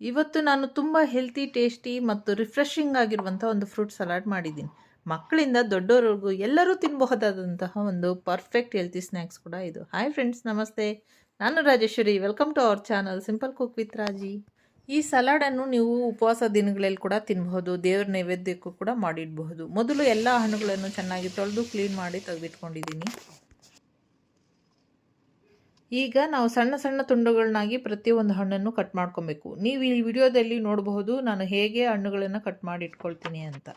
ಇವತ್ತು ನಾನು ತುಂಬ ಹೆಲ್ತಿ ಟೇಸ್ಟಿ ಮತ್ತು ರಿಫ್ರೆಶಿಂಗ್ ಆಗಿರುವಂಥ ಒಂದು ಫ್ರೂಟ್ ಸಲಾಡ್ ಮಾಡಿದ್ದೀನಿ. ಮಕ್ಕಳಿಂದ ದೊಡ್ಡವರೆಗೂ ಎಲ್ಲರೂ ತಿನ್ನಬಹುದಾದಂತಹ ಒಂದು ಪರ್ಫೆಕ್ಟ್ ಹೆಲ್ತಿ ಸ್ನ್ಯಾಕ್ಸ್ ಕೂಡ ಇದು. ಹಾಯ್ ಫ್ರೆಂಡ್ಸ್ ನಮಸ್ತೆ. ನಾನು Rajeshwari. Welcome to our channel simple cook with Raji ಈ ಸಲಾಡನ್ನು ನೀವು ಉಪವಾಸ ದಿನಗಳಲ್ಲಿ ಕೂಡ ತಿನ್ನಬಹುದು ದೇವ್ರ ನೈವೇದ್ಯಕ್ಕೂ ಕೂಡ ಮಾಡಿಡಬಹುದು. ಮೊದಲು ಎಲ್ಲ ಹಣ್ಣುಗಳನ್ನು ಚೆನ್ನಾಗಿ ತೊಳೆದು ಕ್ಲೀನ್ ಮಾಡಿ ತೆಗೆದಿಟ್ಕೊಂಡಿದ್ದೀನಿ. ಈಗ ನಾವು ಸಣ್ಣ ಸಣ್ಣ ತುಂಡುಗಳನ್ನಾಗಿ ಪ್ರತಿಯೊಂದು ಹಣ್ಣನ್ನು ಕಟ್ ಮಾಡ್ಕೊಬೇಕು. ನೀವು ಈ ವಿಡಿಯೋದಲ್ಲಿ ನೋಡಬಹುದು ನಾನು ಹೇಗೆ ಹಣ್ಣುಗಳನ್ನು ಕಟ್ ಮಾಡಿ ಇಟ್ಕೊಳ್ತೀನಿ ಅಂತ.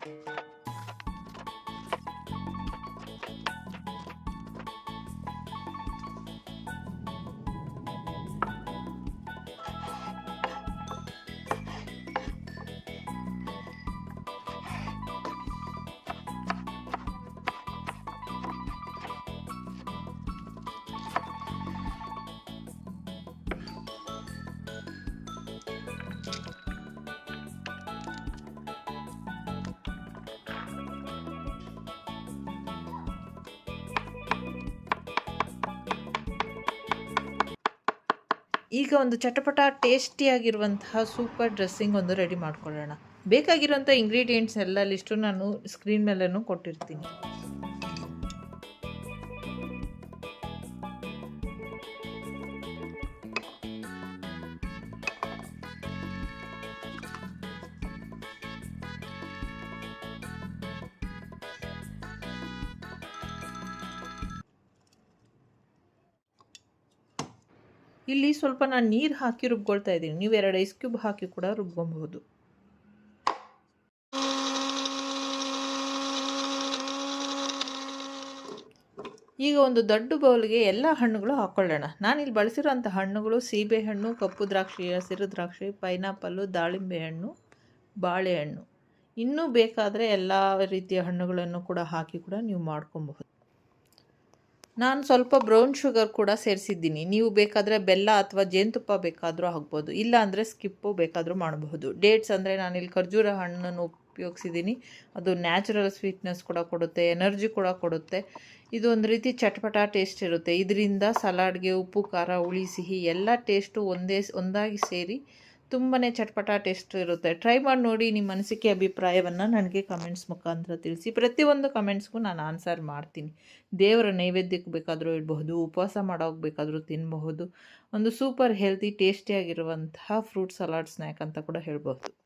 ಈಗ ಒಂದು ಚಟಪಟ ಟೇಸ್ಟಿಯಾಗಿರುವಂತಹ ಸೂಪರ್ ಡ್ರೆಸ್ಸಿಂಗ್ ಒಂದು ರೆಡಿ ಮಾಡ್ಕೊಳ್ಳೋಣ. ಬೇಕಾಗಿರುವಂಥ ಇಂಗ್ರೀಡಿಯೆಂಟ್ಸ್ ಎಲ್ಲ ಲಿಸ್ಟು ನಾನು ಸ್ಕ್ರೀನ್ ಮೇಲೂ ಕೊಟ್ಟಿರ್ತೀನಿ. ಇಲ್ಲಿ ಸ್ವಲ್ಪ ನಾನು ನೀರು ಹಾಕಿ ರುಬ್ಕೊಳ್ತಾ ಇದ್ದೀನಿ. ನೀವು ಎರಡು ಐಸ್ ಕ್ಯೂಬ್ ಹಾಕಿ ಕೂಡ ರುಬ್ಕೊಬಹುದು ಈಗ ಒಂದು ದೊಡ್ಡ ಬೌಲ್ಗೆ ಎಲ್ಲ ಹಣ್ಣುಗಳು ಹಾಕ್ಕೊಳ್ಳೋಣ ನಾನಿಲ್ಲಿ ಬಳಸಿರೋಂಥ ಹಣ್ಣುಗಳು ಸೀಬೆಹಣ್ಣು, ಕಪ್ಪು ದ್ರಾಕ್ಷಿ, ಹಸಿರು ದ್ರಾಕ್ಷಿ, ಪೈನಾಪಲ್ಲು, ದಾಳಿಂಬೆ ಹಣ್ಣು, ಬಾಳೆಹಣ್ಣು. ಇನ್ನೂ ಬೇಕಾದರೆ ಎಲ್ಲ ರೀತಿಯ ಹಣ್ಣುಗಳನ್ನು ಕೂಡ ಹಾಕಿ ಕೂಡ ನೀವು ಮಾಡ್ಕೊಬಹುದು ನಾನು ಸ್ವಲ್ಪ ಬ್ರೌನ್ ಶುಗರ್ ಕೂಡ ಸೇರಿಸಿದ್ದೀನಿ. ನೀವು ಬೇಕಾದರೆ ಬೆಲ್ಲ ಅಥವಾ ಜೇನುತುಪ್ಪ ಬೇಕಾದರೂ ಹಾಕ್ಬೋದು. ಇಲ್ಲ ಅಂದರೆ ಸ್ಕಿಪ್ಪು ಬೇಕಾದರೂ ಮಾಡಬಹುದು. ಡೇಟ್ಸ್ ಅಂದರೆ ನಾನಿಲ್ಲಿ ಖರ್ಜೂರ ಹಣ್ಣನ್ನು ಉಪಯೋಗಿಸಿದ್ದೀನಿ. ಅದು ನ್ಯಾಚುರಲ್ ಸ್ವೀಟ್ನೆಸ್ ಕೂಡ ಕೊಡುತ್ತೆ ಎನರ್ಜಿ ಕೂಡ ಕೊಡುತ್ತೆ. ಇದು ಒಂದು ರೀತಿ ಚಟ್ಪಟ ಟೇಸ್ಟ್ ಇರುತ್ತೆ. ಇದರಿಂದ ಸಲಾಡ್ಗೆ ಉಪ್ಪು, ಖಾರ, ಹುಳಿ, ಸಿಹಿ ಎಲ್ಲ ಟೇಸ್ಟು ಒಂದೇ, ಒಂದಾಗಿ ಸೇರಿ ತುಂಬಾ ಚಟ್ಪಟ ಟೇಸ್ಟ್ ಇರುತ್ತೆ. ಟ್ರೈ ಮಾಡಿ ನೋಡಿ ನಿಮ್ಮ ಅನಿಸಿಕೆ ಅಭಿಪ್ರಾಯವನ್ನು ನನಗೆ ಕಮೆಂಟ್ಸ್ ಮುಖಾಂತರ ತಿಳಿಸಿ. ಪ್ರತಿಯೊಂದು ಕಮೆಂಟ್ಸ್ಗೂ ನಾನು ಆನ್ಸರ್ ಮಾಡ್ತೀನಿ. ದೇವರ ನೈವೇದ್ಯಕ್ಕೆ ಬೇಕಾದರೂ ಇಡಬಹುದು, ಉಪವಾಸ ಮಾಡೋಕೆ ಬೇಕಾದರೂ ತಿನ್ನಬಹುದು ಒಂದು ಸೂಪರ್ ಹೆಲ್ತಿ ಟೇಸ್ಟಿಯಾಗಿರುವಂತಹ ಫ್ರೂಟ್ ಸಲಾಡ್ ಸ್ನ್ಯಾಕ್ ಅಂತ ಕೂಡ ಹೇಳ್ಬೋದು